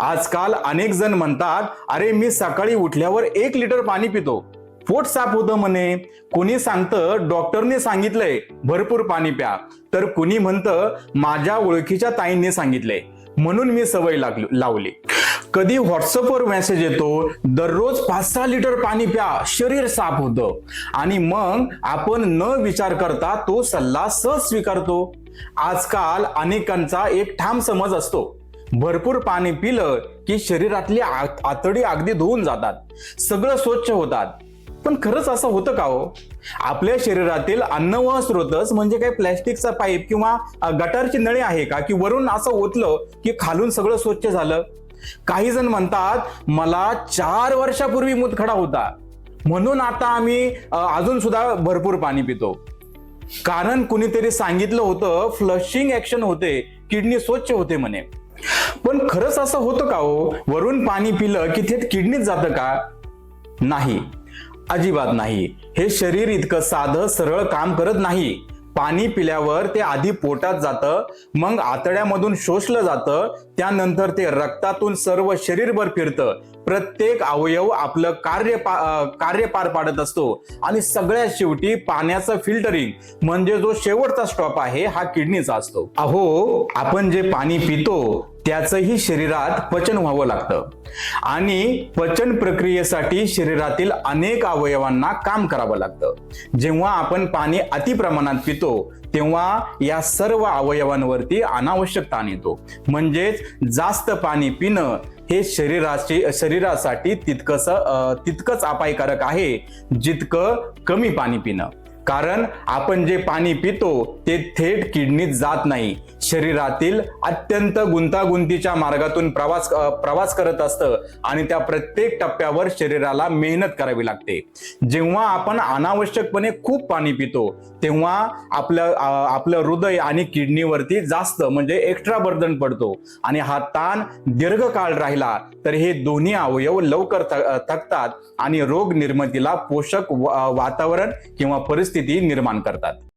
आजकाल अनेक जण म्हणतात अरे मी सकाळी उठल्यावर एक लिटर पाणी पितो. पोट साफ होतं म्हणे. कोणी सांगतं डॉक्टरने सांगितलंय भरपूर पाणी प्या. तर कुणी म्हणतं माझ्या ओळखीच्या ताईंनी सांगितलंय. म्हणून मी सवय लागली लावली. कधी व्हॉट्सअपवर मेसेज येतो दररोज पाच सहा लिटर पाणी प्या शरीर साफ होतं. आणि मग आपण न विचार करता तो सल्ला सहज स्वीकारतो. आजकाल अनेकांचा एक ठाम समज असतो. भरपूर पाणी पिलं की शरीरातली आतडी अगदी धुवून जातात. सगळं स्वच्छ होतात. पण खरंच असं होतं का हो? आपल्या शरीरातील अन्न व स्रोतच म्हणजे काही प्लॅस्टिकचा पाईप किंवा गटारची नळी आहे का? की वरून असं ओतलं की खालून सगळं स्वच्छ झालं? काही जण म्हणतात मला चार वर्षापूर्वी मुतखडा होता. म्हणून आता आम्ही अजून सुद्धा भरपूर पाणी पितो. कारण कुणीतरी सांगितलं होतं फ्लशिंग ऍक्शन होते. किडनी स्वच्छ होते म्हणे. पण खरंच असं होतं का हो? वरून पाणी पिलं की थेट किडनीत जातं का? नाही. अजिबात नाही. हे शरीर इतकं साधं सरळ काम करत नाही. पाणी पिल्यावर ते आधी पोटात जातं मग आतड्यामधून शोषलं जातं त्यानंतर ते रक्तातून सर्व शरीरभर फिरतं. प्रत्येक अवयव आपलं कार्य पा- कार्य पार पाडत असतो. आणि सगळ्यात शेवटी पाण्याचं फिल्टरिंग म्हणजे जो शेवटचा स्टॉप आहे हा किडनीचा असतो. अहो आपण जे पाणी पितो त्याचंही शरीरात पचन व्हावं लागतं. आणि पचन प्रक्रियेसाठी शरीरातील अनेक अवयवांना काम करावं लागतं. जेव्हा आपण पाणी अति प्रमाणात पितो तेव्हा या सर्व अवयवांवरती अनावश्यक ताण येतो म्हणजेच जास्त पाणी पिणं हे शरीराची शरीरासाठी तितकंच तितकंच अपायकारक आहे जितकं कमी पाणी पिणं. कारण आपण जे पाणी पितो ते थेट किडनीत जात नाही. शरीरातील अत्यंत गुंतागुंतीच्या मार्गातून प्रवास प्रवास करत असतं आणि त्या प्रत्येक टप्प्यावर शरीराला मेहनत करावी लागते. जेव्हा आपण अनावश्यकपणे खूप पाणी पितो तेव्हा आपलं आपलं हृदय आणि किडनीवरती जास्त म्हणजे एक्स्ट्रा बर्दन पडतो आणि हा ताण दीर्घकाळ राहिला तर हे दोन्ही अवयव लवकर थकतात आणि रोग निर्मितीला पोषक वातावरण किंवा परिस्थिती परिस्थिती निर्माण करतात.